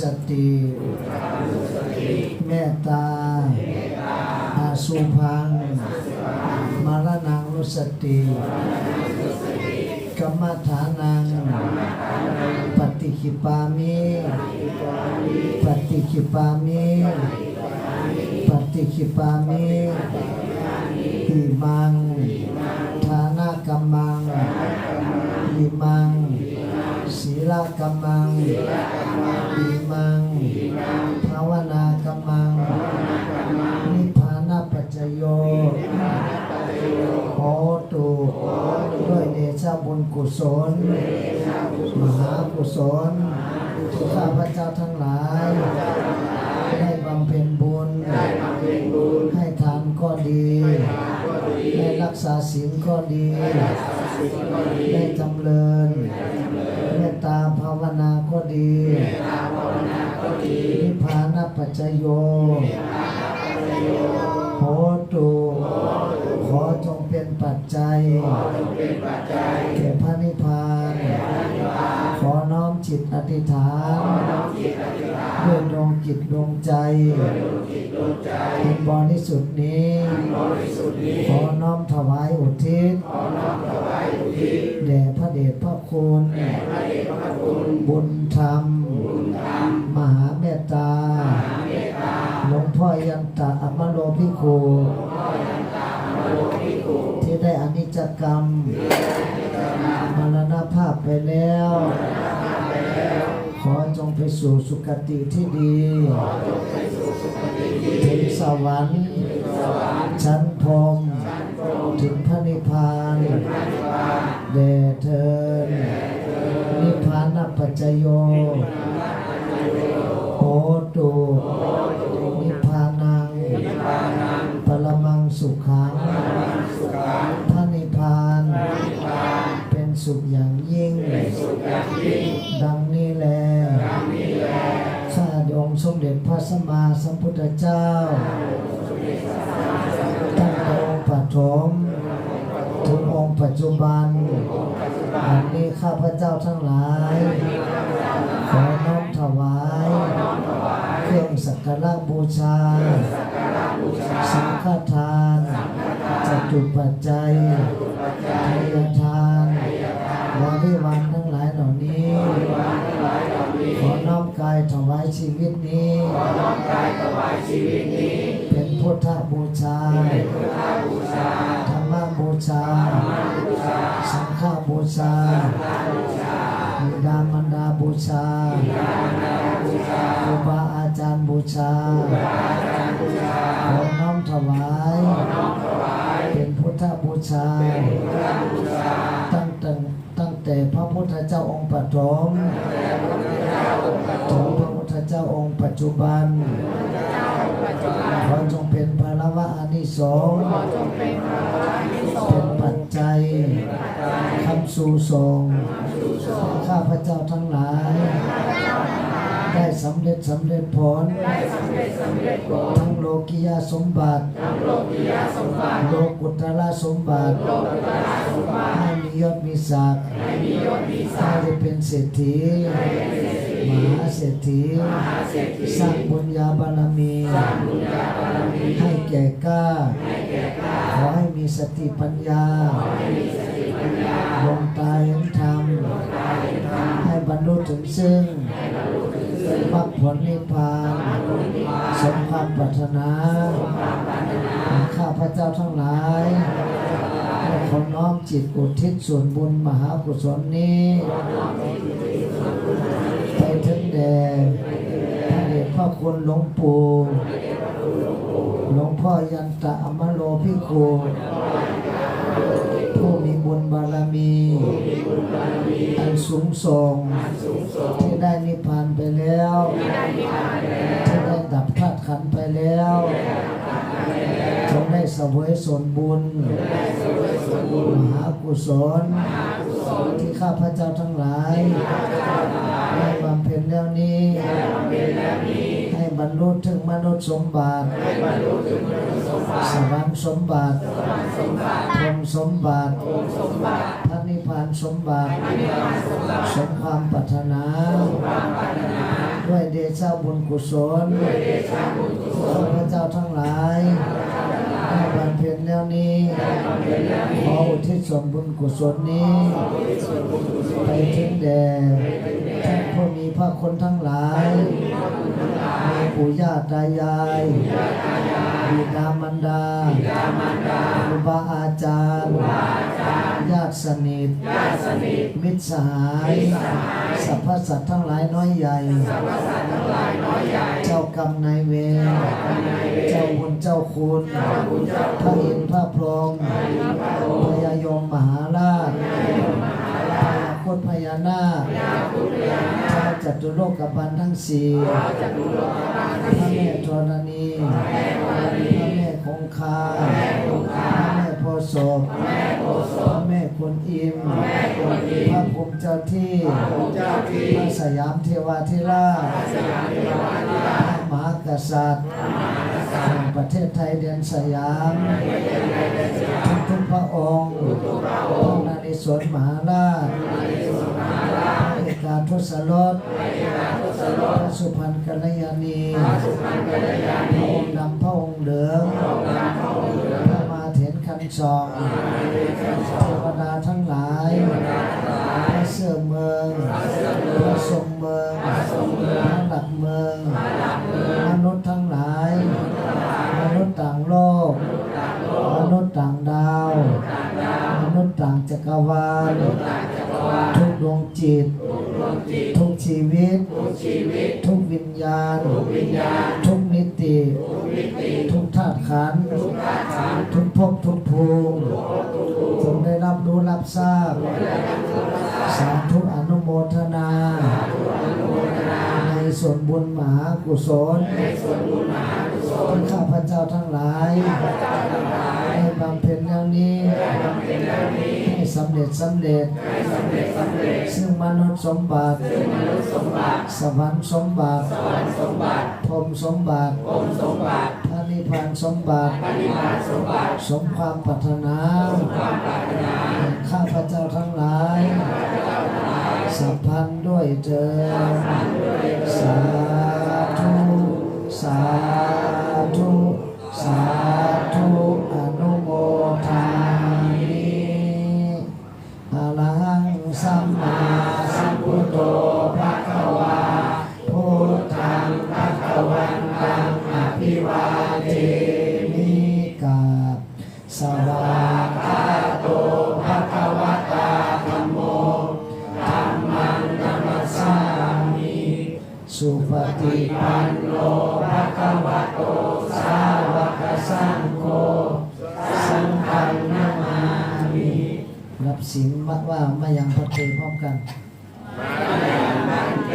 สติเมตตาอาสุพังมารณังนุสติกรรมฐานังปฏิคิปามิปฏิคิปามิปฏิคิปามิอิมังฐานะกัมมังอิมังศีลกัมมัง ศล มหากุศลที่ข้าพเจ้าทั้งหลาย ได้บำเพ็ญบุญ ให้ทานก็ดีได้รักษาศีลก็ดีได้จำเริญเมตตาภาวนาก็ดีนิพพานปัจจโย ธิษฐานด้วยดวงจิตดวงใจเป็นบริสุทธิ์นี้ขอน้อมถวายอุทิศแด่พระเดชพระคุณบุญธรรม มหาเมตตาหลวงพ่อยันตะอมโลภิโคที่ได้อนิจจกรรมมรณภาพไปแล้ว สู่สุคติที่ดีถึงสวรรค์ชั้นพรหมถึงพระนิพพานเดชเทินนิพพานปัจจโยโหตุนิพพานังปรมังสุขังพระนิพพานเป็นสุขอย่างยิ่งดัง เด็จพระสัมมาสัมพุทธเจ้า ตั้งแต่องค์ปฐมถึงองค์ปัจจุบันอันนี้ข้าพเจ้าทั้งหลาย ขอน้อมถวาย เครื่องสักการะบูชา สังฆทานจตุปัจจัยทายทานบริวารทั้งหลายเหล่านี้ ขายถวายชีวิตนี้ ขอน้อมกายถวายชีวิตนี้ เป็นพุทธบูชา เป็นพุทธบูชา ธรรมบูชา ธรรมบูชา สังฆบูชา สังฆบูชาบิดามารดาบูชาบิดามารดาบูชาครูบาอาจารย์บูชาครูบาอาจารย์บูชา ขอน้อมถวาย ขอน้อมถวาย เป็นพุทธบูชา เป็นพุทธบูชา ตั้งแต่ตั้งแต่พระพุทธเจ้าองค์ปฐมตั้งแต่พระ พุทธเจ้าองค์ปัจจุบัน ขอจงเป็นภาระวะอานิสงส์เป็นปัจจัยคำสู่ส่งข้าพเจ้าทั้งหลาย ได้สำเร็จสำเร็จผล ทั้งโลกิยาสมบัติ โลกุตระสมบัติให้มียศมีศักดิ์ให้ได้เป็นเศรษฐี มหาเศรษฐีสร้างบุญญาบารมี ให้แก่กล้า ขอให้มีสติปัญญาลงตายเห็นธรรม ให้บรรลุถึงซึ่งมรรคผลนิพพานสมความปรารถนา ข้าพเจ้าทั้งหลายให้ขอน้อมจิตอุทิศส่วนบุญมหากุศลนี้ไปถึง แด่พระเดชพระคุณหลวงปู่หลวงพ่อยันตะอมโลภิโกผู้มีบุญบารมี อันสูงส่ง ที่ได้นิพพานไปแล้ว ที่ได้ดับธาตุขันไปแล้วจงได้สวยส่วนบุญมหากุศลที่ข้าพระเจ้าทั้งหลาย แล้วนี้ให้บรรลุถึงมนุษย์สมบัติสวรรค์สมบัติพรหมสมบัติพระนิพพานสมบัติสมความปรารถนา ด้วยเดชะบุญกุศลข้าพเจ้าทั้งหลายได้บำเพ็ญแล้วนี้ขออุทิศส่วนบุญกุศลนี้ ไปถึงแด่ท่านผู้มี พระคุณทั้งหลายมีปู่ย่าตายายบิดามารดาครูบาอาจารย์ญาติสนิท มิตรสหายสรรพสัตว์ทั้งหลายน้อยใหญ่ เจ้ากรรมนายเวรเจ้าบุญเจ้าคุณพระอินทร์พระพรหมพญายมมหาราช คตพญานาคท้าวจัตุโลกบันทั้งสี่พระแม่ธรณีพระแม่คงคาพระแม่โพศพพระแม่กุนอิมพระภูมิเจ้าที่พระสยามเทวาธิราชพระมหากษัตริย์แห่งประเทศไทยเดนสยามทุกทุกๆพระองค์ สวนาริศวรมหาราชพระเอกาทศรสพระสุพรรณกัลยาณีพระองค์ดำพระองค์เหลืองพระมาเถนคันชองเทวดาทั้งหลาย พระเสื่อเมือง พระทรงเมือง ต่างจักรวาล ทุกดวงจิต ทุกชีวิต ทุกวิญญาณ ทุกมิติ ทุกธาตุขันธ์ทุกภพทุกภูมิจงได้รับรู้รับทราบ สาธุอนุโมทนาใน ส่วนบุญมหากุศลที่ข้าพเจ้าทั้งหลายได้บำเพ็ญแล้วนี้ให้สำเร็จสำเร็จ ซึ่งมนุษย์สมบัติ สวรรค์สมบัติพรหมสมบัติพระนิพพานสมบัติ สมความปรารถนาแห่งข้าพเจ้าทั้งหลาย สัมพันธ์ด้วยเธอสาธุ สาธุ สาธุ รับศีลว่าว่ามายังพระเตพร้อมกันเต